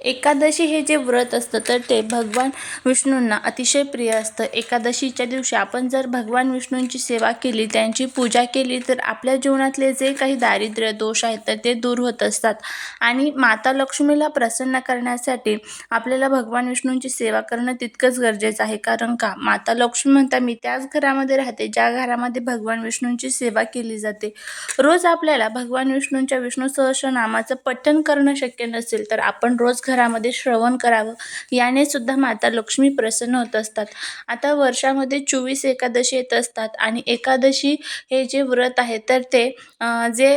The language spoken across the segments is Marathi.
एकादशी हे जे व्रत असतं तर ते भगवान विष्णूंना अतिशय प्रिय असतं. एकादशीच्या दिवशी आपण जर भगवान विष्णूंची सेवा केली त्यांची पूजा केली तर आपल्या जीवनातले जे काही दारिद्र्य दोष आहेत तर ते दूर होत असतात. आणि माता लक्ष्मीला प्रसन्न करण्यासाठी आपल्याला भगवान विष्णूंची सेवा करणं तितकंच गरजेचं आहे. कारण का? माता लक्ष्मी म्हणता मी त्याच घरामध्ये राहते ज्या घरामध्ये भगवान विष्णूंची सेवा केली जाते. रोज आपल्याला भगवान विष्णूंच्या विष्णू सहस्रनामाचं पठण करणं शक्य नसेल तर आपण रोज घरामध्ये श्रवण करावं. याने सुद्धा माता लक्ष्मी प्रसन्न होत असतात. आता वर्षामध्ये चोवीस एकादशी येत असतात आणि एकादशी हे जे व्रत आहे तर ते जे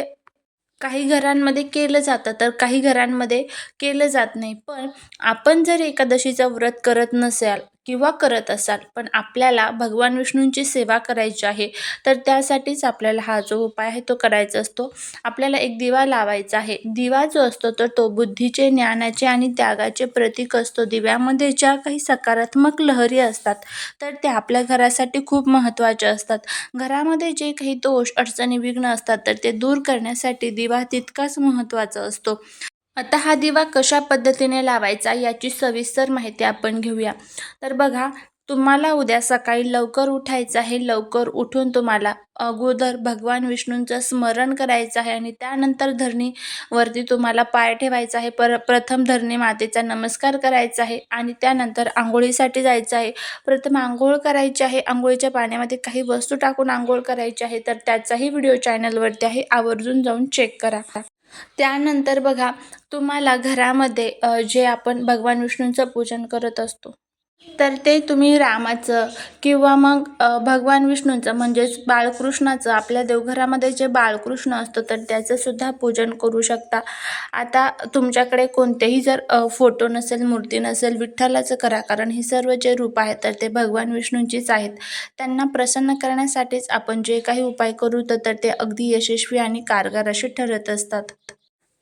काही घरांमध्ये केलं जातं तर काही घरांमध्ये केलं जात नाही. पण आपण जर एकादशीचं व्रत करत नसाल किंवा करत असाल पण आपल्याला भगवान विष्णूंची सेवा करायची आहे तर त्यासाठीच आपल्याला हा जो उपाय आहे तो करायचा असतो. आपल्याला एक दिवा लावायचा आहे. दिवा जो असतो तर तो बुद्धीचे ज्ञानाचे आणि त्यागाचे प्रतीक असतो. दिव्यामध्ये ज्या काही सकारात्मक लहरी असतात तर त्या आपल्या घरासाठी खूप महत्त्वाच्या असतात. घरामध्ये जे काही दोष अडचणी विघ्न असतात तर ते दूर करण्यासाठी दिवा तितकाच महत्त्वाचा असतो. आता हा दिवा कशा पद्धतीने लावायचा याची सविस्तर माहिती आपण घेऊया. तर बघा तुम्हाला उद्या सकाळी लवकर उठायचं आहे. लवकर उठून तुम्हाला अगोदर भगवान विष्णूंचं स्मरण करायचं आहे आणि त्यानंतर धरणीवरती तुम्हाला पाय ठेवायचा आहे. पर प्रथम धरणी मातेचा नमस्कार करायचा आहे आणि त्यानंतर आंघोळीसाठी जायचं आहे. प्रथम आंघोळ करायची आहे. आंघोळीच्या पाण्यामध्ये काही वस्तू टाकून आंघोळ करायची आहे. तर त्याचाही व्हिडिओ चॅनलवरती आहे. आवर्जून जाऊन चेक करा. त्यानंतर बघा तुम्हाला घरामध्ये जे आपण भगवान विष्णूंचं पूजन करत असतो तर ते तुम्ही रामाचं किंवा मग भगवान विष्णूंचं म्हणजेच बाळकृष्णाचं आपल्या देवघरामध्ये जे बाळकृष्ण असतं तर त्याचंसुद्धा पूजन करू शकता. आता तुमच्याकडे कोणतेही जर फोटो नसेल मूर्ती नसेल विठ्ठलाचं करा कारण हे सर्व जे रूप आहेत तर ते भगवान विष्णूंचीच आहेत. त्यांना प्रसन्न करण्यासाठीच आपण जे काही उपाय करू तर तर ते अगदी यशस्वी आणि कारगर असे ठरत असतात.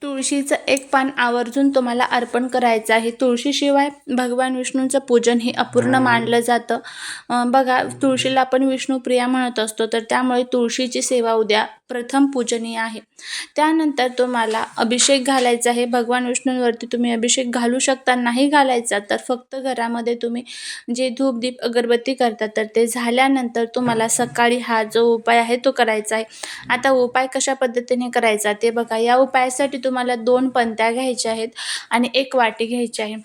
तुळशीचं एक पान आवर्जून तुम्हाला अर्पण करायचं आहे. तुळशीशिवाय भगवान विष्णूंचं पूजन हे अपूर्ण मानलं जातं. बघा तुळशीला आपण विष्णुप्रिया म्हणत असतो तर त्यामुळे तुळशीची सेवा उद्या प्रथम पूजनीय आहे. त्यानंतर तुम्हाला अभिषेक घालायचा आहे. भगवान विष्णूंवरती तुम्ही अभिषेक घालू शकता नाही घालायचा तर फक्त घरामध्ये तुम्ही जे धूप दीप अगरबत्ती करता तर ते झाल्यानंतर तुम्हाला सकाळी हा जो उपाय आहे तो करायचा आहे. आता उपाय कशा पद्धतीने करायचा ते बघा. या उपायासाठी तुम्हाला दोन पंत्या घ्यायच्या आहेत आणि एक वाटी घ्यायची आहे.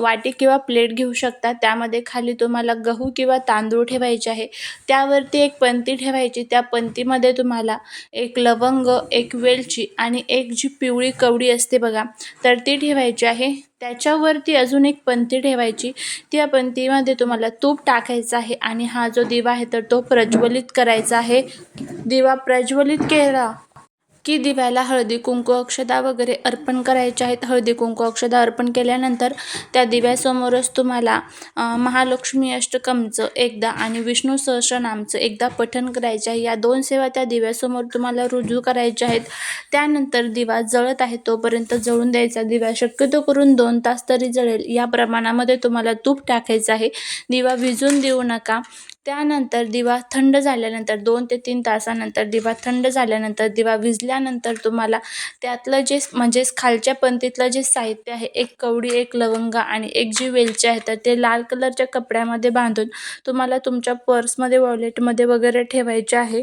वाटी किंवा प्लेट घेऊ शकता. त्यामध्ये खाली तुम्हाला गहू किंवा तांदूळ ठेवायचे आहे. त्यावरती एक पंती ठेवायची. त्या पंतीमध्ये तुम्हाला एक लवंग एक वेलची आणि एक जी पिवळी कवडी असते बघा. तर ती ठेवायची आहे. त्याच्यावरती अजून एक पंती ठेवायची. त्या पंतीमध्ये तुम्हाला तूप टाकायचं आहे आणि हा जो दिवा आहे तर तो प्रज्वलित करायचा आहे. दिवा प्रज्वलित केला. की दिव्याला हळदी कुंकू अक्षदा वगैरे अर्पण करायचे आहेत. हळदी कुंकू अक्षदा अर्पण केल्यानंतर त्या दिव्यासमोरच तुम्हाला महालक्ष्मी अष्टकमचं एकदा आणि विष्णू सहस्रनामचं एकदा पठण करायचे आहे. या दोन सेवा त्या दिव्यासमोर तुम्हाला रुजू करायच्या आहेत. त्यानंतर दिवा जळत आहे तोपर्यंत जळून द्यायचा. दिवा शक्यतो करून दोन तास तरी जळेल. या प्रमाणामध्ये तुम्हाला तूप टाकायचं आहे. दिवा विजून देऊ नका. त्यानंतर दिवा थंड झाल्यानंतर दोन ते तीन तासानंतर दिवा थंड झाल्यानंतर दिवा विझल्यानंतर तुम्हाला त्यातलं जे म्हणजेच खालच्या पंतीतलं जे साहित्य आहे एक कवडी एक लवंगा आणि एक जी वेलची आहे तर ते लाल कलरच्या कपड्यामध्ये बांधून तुम्हाला तुमच्या पर्समध्ये वॉलेटमध्ये वगैरे ठेवायचे आहे.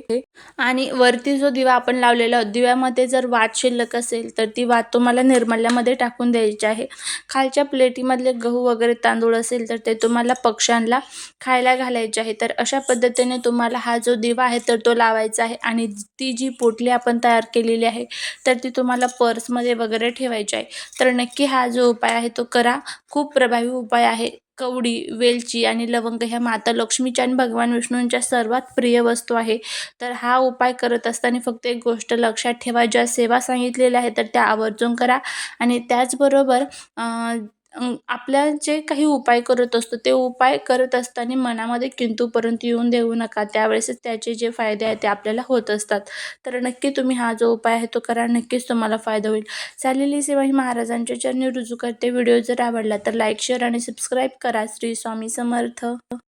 आणि वरती जो दिवा आपण लावलेला आहोत, दिव्यामध्ये जर वात शिल्लक असेल तर ती वात तुम्हाला निर्मल्यामध्ये टाकून द्यायची आहे. खालच्या प्लेटीमधले गहू वगैरे तांदूळ असेल तर ते तुम्हाला पक्ष्यांना खायला घालायचे आहे. तर अशा पद्धतीने तुम्हाला हा जो दिवा आहे तर तो लावायचा आहे आणि ती जी पोटली आपण तयार केलेली आहे तर ती तुम्हाला पर्समध्ये वगैरे ठेवायची आहे. तर नक्की हा जो उपाय आहे तो करा. खूप प्रभावी उपाय आहे. कवडी वेलची आणि लवंग ह्या माता लक्ष्मीच्या आणि भगवान विष्णूंच्या सर्वात प्रिय वस्तू आहे. तर हा उपाय करत असताना फक्त एक गोष्ट लक्षात ठेवा. ज्या सेवा सांगितलेल्या आहेत तर त्या आवर्जून करा. आणि त्याचबरोबर आपल्या जे काही उपाय करत असतो ते उपाय करत असताना मनामध्ये किंतूपर्यंत येऊन देऊ नका. त्यावेळेसच त्याचे जे फायदे आहेत ते आपल्याला होत असतात. तर नक्की तुम्ही हा जो उपाय आहे तो करा. नक्कीच तुम्हाला फायदा होईल. चालेली सेवा ही महाराजांच्या चरणी रुजू करते. व्हिडिओ जर आवडला तर लाईक शेअर आणि सबस्क्राईब करा. श्री स्वामी समर्थ.